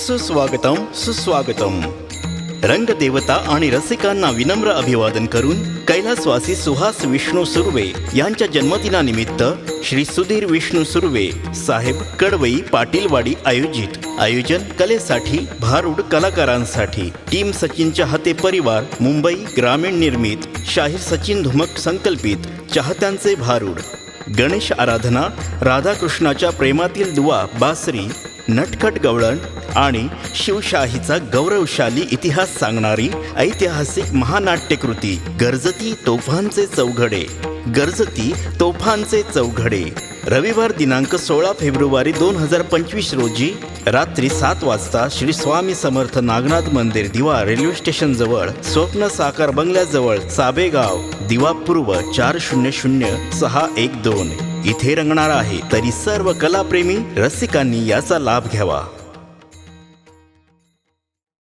सुस्वागतम सुस्वागतम. रंगदेवता आणि रसिकांना विनम्र अभिवादन करून कैलासवासी सुहास विष्णू सुर्वे यांच्या जन्मदिनानिमित्त श्री सुधीर विष्णू सुर्वे साहेब कडवई पाटीलवाडी आयोजित आयोजन कलेसाठी भारूड कलाकारांसाठी. टीम सचिनच्या हाते परिवार मुंबई ग्रामीण निर्मित शाहीर सचिन धुमक संकल्पित चाहत्यांचे भारूड. गणेश आराधना राधाकृष्णाच्या प्रेमातील दुवा बासरी नटखट गवळण आणि शिवशाहीचा गौरवशाली इतिहास सांगणारी ऐतिहासिक महानाट्यकृती गरजती तोफांचे चौघडे. गरजती तोफांचे चौघडे. रविवार दिनांक सोळा फेब्रुवारी दोन हजार पंचवीस रोजी रात्री सात वाजता श्री स्वामी समर्थ नागनाथ मंदिर दिवा रेल्वे स्टेशन जवळ स्वप्न साकार बंगल्याजवळ साबेगाव दिवा पूर्व चार शून्य शून्य सहा एक दोन. इथे रंगणार आहे. तरी सर्व कलाप्रेमी रसिकांनी याचा लाभ घ्यावा.